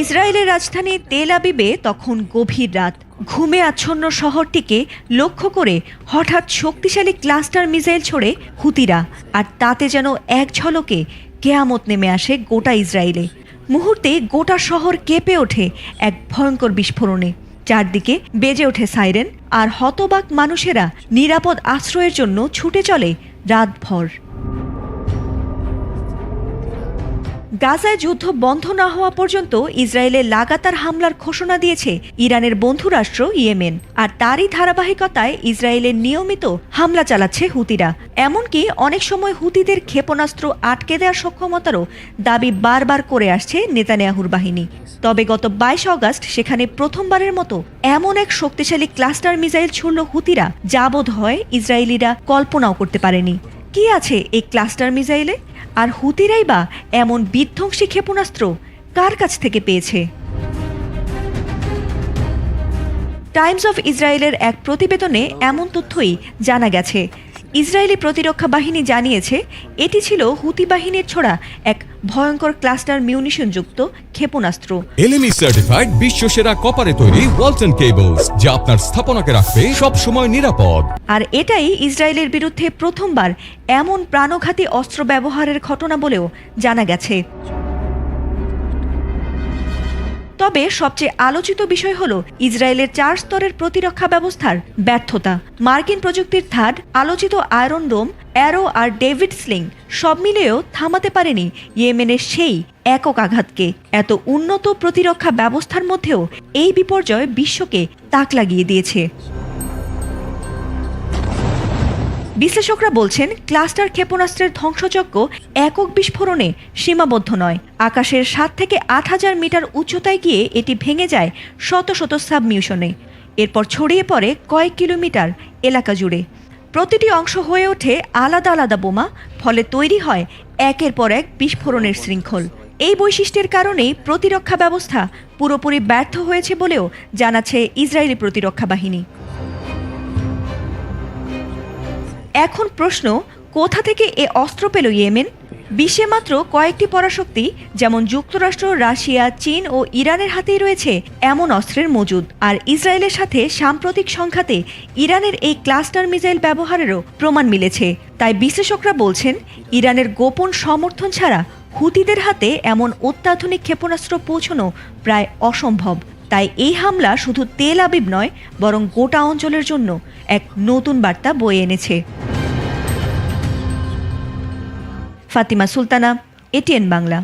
ইসরায়েলের রাজধানী তেল আবিবে তখন গভীর রাত। ঘুমে আচ্ছন্ন শহরটিকে লক্ষ্য করে হঠাৎ শক্তিশালী ক্লাস্টার মিসাইল ছড়ে হুতিরা, আর তাতে যেন এক ঝলকে কেয়ামত নেমে আসে গোটা ইসরায়েলে। মুহূর্তে গোটা শহর কেঁপে ওঠে এক ভয়ঙ্কর বিস্ফোরণে। চারদিকে বেজে ওঠে সাইরেন, আর হতবাক মানুষেরা নিরাপদ আশ্রয়ের জন্য ছুটে চলে রাতভর। গাজায় যুদ্ধ বন্ধ না হওয়া পর্যন্ত ইসরায়েলে লাগাতার হামলার ঘোষণা দিয়েছে ইরানের বন্ধুরাষ্ট্র ইয়েমেন। আর তারই ধারাবাহিকতায় ইসরায়েলের নিয়মিত হামলা চালাচ্ছে হুতিরা। এমনকি অনেক সময় হুতিদের ক্ষেপণাস্ত্র আটকে দেওয়ার সক্ষমতারও দাবি বারবার করে আসছে নেতানিয়াহুর বাহিনী। তবে গত বাইশ অগাস্ট সেখানে প্রথমবারের মতো এমন এক শক্তিশালী ক্লাস্টার মিসাইল ছুড়ল হুতিরা। যা বোধ হয় ইসরায়েলিরা কল্পনাও করতে পারেনি। কি আছে এই ক্লাস্টার মিসাইলে? আর হুতিরাই বা এমন বিধ্বংসী ক্ষেপণাস্ত্র কার কাছ থেকে পেয়েছে? টাইমস অফ ইসরায়েলের এক প্রতিবেদনে এমন তথ্যই জানা গেছে ইসরায়েলি প্রতিরক্ষা বাহিনী জানিয়েছে এটি ছিল হুতি বাহিনীর ছোড়া এক ভয়ঙ্কর ক্লাস্টার মিউনিশনযুক্ত ক্ষেপণাস্ত্র। এলএমই সার্টিফাইড বিশ্বসেরা কপারে তৈরি ওয়ালটন কেবলস যা আপনার স্থাপনাকে রাখবে সব সময় নিরাপদ। আর এটাই ইসরায়েলের বিরুদ্ধে প্রথমবার এমন প্রাণঘাতী অস্ত্র ব্যবহারের ঘটনা বলেও জানা গেছে। তবে সবচেয়ে আলোচিত বিষয় হল ইসরায়েলের চার স্তরের প্রতিরক্ষা ব্যবস্থার ব্যর্থতা। মার্কিন প্রযুক্তির থার্ড আলোচিত আয়রন ডোম, অ্যারো আর ডেভিড স্লিং সব মিলেও থামাতে পারেনি ইয়েমেনের সেই একক আঘাতকে। এত উন্নত প্রতিরক্ষা ব্যবস্থার মধ্যেও এই বিপর্যয় বিশ্বকে তাক লাগিয়ে দিয়েছে। বিশ্লেষকরা বলছেন, ক্লাস্টার ক্ষেপণাস্ত্রের ধ্বংসযজ্ঞ একক বিস্ফোরণে সীমাবদ্ধ নয়। আকাশের সাত থেকে আট হাজার মিটার উচ্চতায় গিয়ে এটি ভেঙে যায় শত শত সাবমিউশনে। এরপর ছড়িয়ে পড়ে কয়েক কিলোমিটার এলাকা জুড়ে। প্রতিটি অংশ হয়ে ওঠে আলাদা আলাদা বোমা, ফলে তৈরি হয় একের পর এক বিস্ফোরণের শৃঙ্খল। এই বৈশিষ্ট্যের কারণেই প্রতিরক্ষা ব্যবস্থা পুরোপুরি ব্যর্থ হয়েছে বলেও জানাচ্ছে ইসরায়েলি প্রতিরক্ষা বাহিনী। এখন প্রশ্ন, কোথা থেকে এ অস্ত্র পেল ইয়েমেন? বিশ্বে মাত্র কয়েকটি পরাশক্তি, যেমন যুক্তরাষ্ট্র, রাশিয়া, চীন ও ইরানের হাতেই রয়েছে এমন অস্ত্রের মজুদ। আর ইসরায়েলের সাথে সাম্প্রতিক সংখ্যাতে ইরানের এই ক্লাস্টার মিসাইল ব্যবহারেরও প্রমাণ মিলেছে। তাই বিশ্লেষকরা বলছেন, ইরানের গোপন সমর্থন ছাড়া হুতিদের হাতে এমন অত্যাধুনিক ক্ষেপণাস্ত্র পৌঁছানো প্রায় অসম্ভব। তাই এই হামলা শুধু তেল আবিব নয়, বরং গোটা অঞ্চলের জন্য এক নতুন বার্তা বয়ে এনেছে। ফাতিমা সুলতানা এটিএন বাংলা।